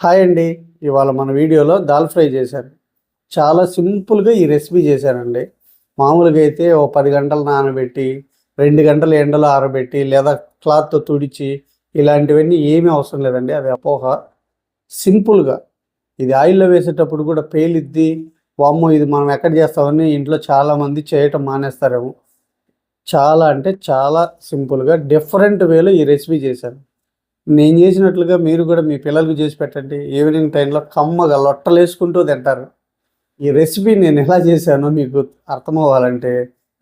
Hi అండి. ఇవాళ మన వీడియోలో దాల్ ఫ్రై చేశాను చాలా సింపుల్గా ఈ రెసిపీ చేశానండి మామూలుగా అయితే ఓ పది గంటలు నానబెట్టి రెండు గంటలు ఎండలో ఆరబెట్టి లేదా క్లాత్తో తుడిచి ఇలాంటివన్నీ ఏమీ అవసరం లేదండి. అది అపోహ. సింపుల్గా. ఇది ఆయిల్లో వేసేటప్పుడు కూడా పేలిద్ది. వామ్మో ఇది మనం ఎక్కడ చేస్తామని ఇంట్లో చాలామంది చేయటం మానేస్తారేమో. చాలా అంటే చాలా సింపుల్గా డిఫరెంట్ వేలో ఈ రెసిపీ చేశాను నేను చేసినట్లుగా మీరు కూడా మీ పిల్లలకు చేసి పెట్టండి. ఈవినింగ్ టైంలో కమ్మగా లొట్టలేసుకుంటూ తింటారు. ఈ రెసిపీ నేను ఎలా చేశానో మీకు అర్థమవ్వాలంటే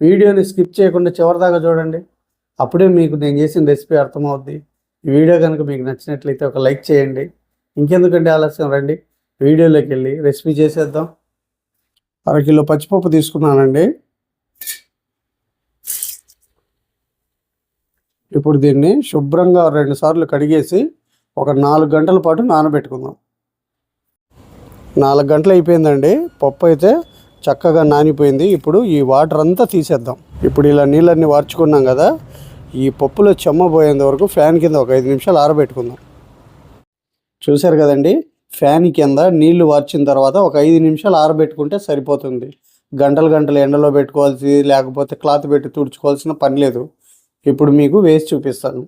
వీడియోని స్కిప్ చేయకుండా చివరిదాకా చూడండి. అప్పుడే మీకు నేను చేసిన రెసిపీ అర్థమవుద్ది. ఈ వీడియో కనుక మీకు నచ్చినట్లయితే ఒక లైక్ చేయండి. ఇంకెందుకంటే ఆలస్యం? రండి. వీడియోలోకి వెళ్ళి రెసిపీ చేసేద్దాం. అరకిలో పచ్చిపప్పు తీసుకున్నానండి. ఇప్పుడు దీన్ని శుభ్రంగా రెండు సార్లు కడిగేసి ఒక నాలుగు గంటల పాటు నానబెట్టుకుందాం. నాలుగు గంటలు అయిపోయిందండి. పప్పు అయితే చక్కగా నానిపోయింది. ఇప్పుడు ఈ వాటర్ అంతా తీసేద్దాం. ఇప్పుడు ఇలా నీళ్ళన్నీ వార్చుకున్నాం కదా ఈ పప్పులో చెమ్మ పోయేంత వరకు ఫ్యాన్ కింద ఒక ఐదు నిమిషాలు ఆరబెట్టుకుందాం. చూశారు కదండి ఫ్యాన్ కింద నీళ్ళు వార్చిన తర్వాత ఒక ఐదు నిమిషాలు ఆరబెట్టుకుంటే సరిపోతుంది. గంటలు గంటలు ఎండలో పెట్టుకోవాల్సి లేకపోతే క్లాత్ పెట్టి తుడుచుకోవాల్సిన పని లేదు. ఇప్పుడు మీకు వేసి చూపిస్తాను.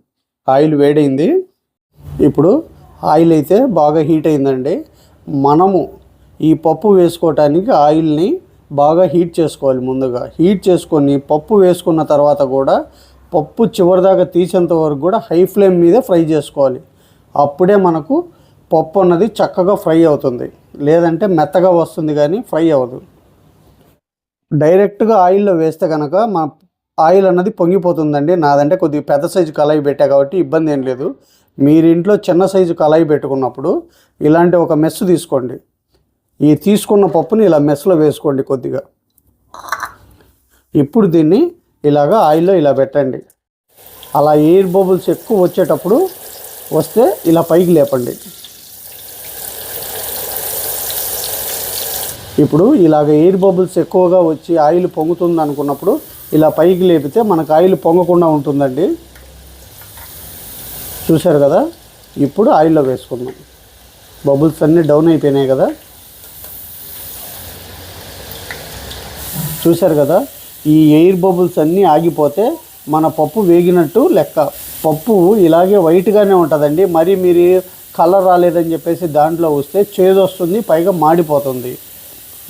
ఆయిల్ వేడైంది. ఇప్పుడు ఆయిల్ అయితే బాగా హీట్ అయిందండి. మనము ఈ పప్పు వేసుకోవటానికి ఆయిల్ని బాగా హీట్ చేసుకోవాలి ముందుగా. హీట్ చేసుకొని పప్పు వేసుకున్న తర్వాత కూడా పప్పు చివరిదాకా తీసేంత వరకు కూడా హై ఫ్లేమ్ మీద ఫ్రై చేసుకోవాలి. అప్పుడే మనకు పప్పు అన్నది చక్కగా ఫ్రై అవుతుంది. లేదంటే మెత్తగా వస్తుంది కానీ ఫ్రై అవ్వదు. డైరెక్ట్గా ఆయిల్లో వేస్తే కనుక మన ఆయిల్ అన్నది పొంగిపోతుందండి. నాదంటే కొద్దిగా పెద్ద సైజు కళాయి పెట్టా కాబట్టి ఇబ్బంది ఏం లేదు. మీరు ఇంట్లో చిన్న సైజు కళాయి పెట్టుకున్నప్పుడు ఇలాంటి ఒక మెస్ తీసుకోండి. ఈ తీసుకున్న పప్పుని ఇలా మెస్లో వేసుకోండి కొద్దిగా. ఇప్పుడు దీన్ని ఇలాగా ఆయిల్లో ఇలా పెట్టండి. అలా ఎయిర్ బబుల్స్ ఎక్కువ వచ్చేటప్పుడు వస్తే ఇలా పైకి లేపండి. ఇప్పుడు ఇలాగ ఎయిర్ బబుల్స్ ఎక్కువగా వచ్చి ఆయిల్ పొంగుతుంది అనుకున్నప్పుడు ఇలా పైకి లేపితే మనకు ఆయిల్ పొంగకుండా ఉంటుందండి. చూశారు కదా? ఇప్పుడు ఆయిల్లో వేసుకుందాం. బబుల్స్ అన్నీ డౌన్ అయిపోయినాయి కదా? చూశారు కదా? ఈ ఎయిర్ బబుల్స్ అన్నీ ఆగిపోతే మన పప్పు వేగినట్టు లెక్క. పప్పు ఇలాగే వైట్గానే ఉంటుందండి. మరి మీరు కలర్ రాలేదని చెప్పేసి దాంట్లో వస్తే చేదు వస్తుంది పైగా మాడిపోతుంది.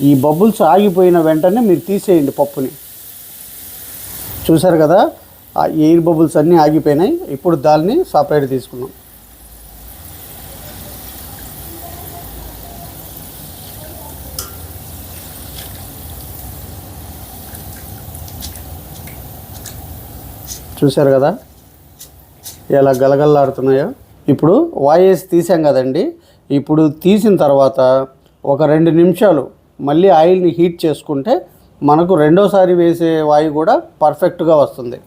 ఈ బబుల్స్ ఆగిపోయిన వెంటనే మీరు తీసేయండి పప్పుని. చూశారు కదా ఆ ఎయిర్ బబుల్స్ అన్నీ ఆగిపోయినాయి. ఇప్పుడు దాన్ని సపరేట్ తీసుకున్నాం చూశారు కదా ఎలా గలగల్లాడుతున్నాయో. ఇప్పుడు వాయిస్ తీసాం కదండి. ఇప్పుడు తీసిన తర్వాత ఒక రెండు నిమిషాలు మళ్ళీ ఆయిల్ని హీట్ చేసుకుంటే మనకు రెండోసారి వేసే వాయు కూడా పర్ఫెక్ట్గా వస్తుంది.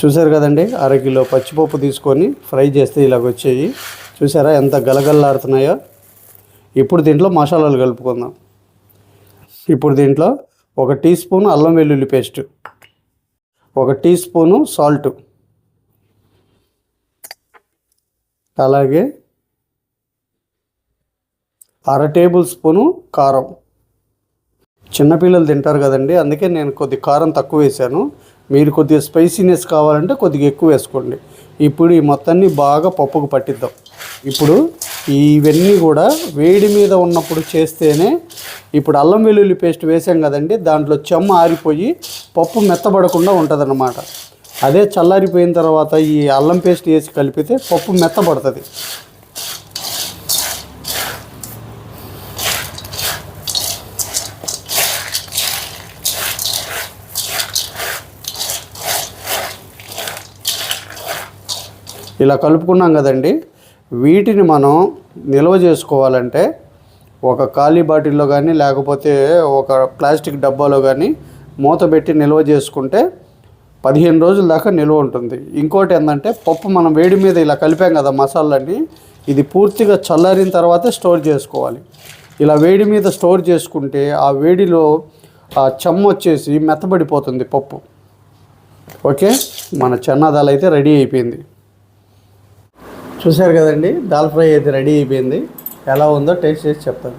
చూశారు కదండి? అరకిలో పచ్చిపప్పు తీసుకొని ఫ్రై చేస్తే ఇలాగ వచ్చాయి. చూసారా ఎంత గలగల్లాడుతున్నాయో? ఇప్పుడు దీంట్లో మసాలాలు కలుపుకుందాం. ఇప్పుడు దీంట్లో ఒక టీ స్పూన్ అల్లం వెల్లుల్లి పేస్ట్ ఒక టీ స్పూను సాల్ట్ అలాగే అర టేబుల్ స్పూను కారం. చిన్నపిల్లలు తింటారు కదండి అందుకే నేను కొద్ది కారం తక్కువ వేసాను. మీరు కొద్దిగా స్పైసీనెస్ కావాలంటే కొద్దిగా ఎక్కువ వేసుకోండి. ఇప్పుడు ఈ మొత్తాన్ని బాగా పప్పుకు పట్టిద్దాం. ఇప్పుడు ఇవన్నీ కూడా వేడి మీద ఉన్నప్పుడు చేస్తేనే ఇప్పుడు అల్లం వెల్లుల్లి పేస్ట్ వేసాం కదండి దాంట్లో చెమ్మ ఆరిపోయి పప్పు మెత్తబడకుండా ఉంటుందన్నమాట. అదే చల్లారిపోయిన తర్వాత ఈ అల్లం పేస్ట్ వేసి కలిపితే పప్పు మెత్తబడుతుంది. ఇలా కలుపుకున్నాం కదండి. వీటిని మనం నిల్వ చేసుకోవాలంటే ఒక ఖాళీ బాటిల్లో కానీ లేకపోతే ఒక ప్లాస్టిక్ డబ్బాలో కానీ మూత పెట్టి నిల్వ చేసుకుంటే పదిహేను రోజుల దాకా నిల్వ ఉంటుంది. ఇంకోటి ఏంటంటే పప్పు మనం వేడి మీద ఇలా కలిపాం కదా మసాలాన్ని ఇది పూర్తిగా చల్లారిన తర్వాతే స్టోర్ చేసుకోవాలి. ఇలా వేడి మీద స్టోర్ చేసుకుంటే ఆ వేడిలో ఆ చెమ్మ వచ్చేసి మెత్తబడిపోతుంది పప్పు. ఓకే? మన చెన్నాదాలు అయితే రెడీ అయిపోయింది. చూశారు కదండి దాల్ ఫ్రై అయితే రెడీ అయిపోయింది. ఎలా ఉందో టేస్ట్ చేసి చెప్తాను.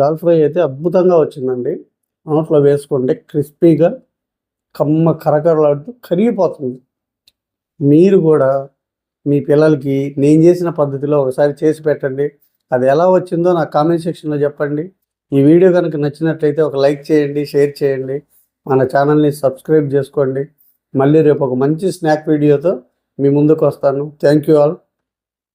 దాల్ ఫ్రై అయితే అద్భుతంగా వచ్చిందండి. నోట్లో వేసుకుంటే క్రిస్పీగా కమ్మ కరకరలాడుతూ కరిగిపోతుంది. మీరు కూడా మీ పిల్లలకి నేను చేసిన పద్ధతిలో ఒకసారి చేసి పెట్టండి. అది ఎలా వచ్చిందో నాకు కామెంట్ సెక్షన్లో చెప్పండి. ఈ వీడియో కనుక నచ్చినట్లయితే ఒక లైక్ చేయండి షేర్ చేయండి. మన ఛానల్ని సబ్స్క్రైబ్ చేసుకోండి. మళ్ళీ రేపు ఒక మంచి స్నాక్ వీడియోతో మీ ముందుకు వస్తాను. Thank you all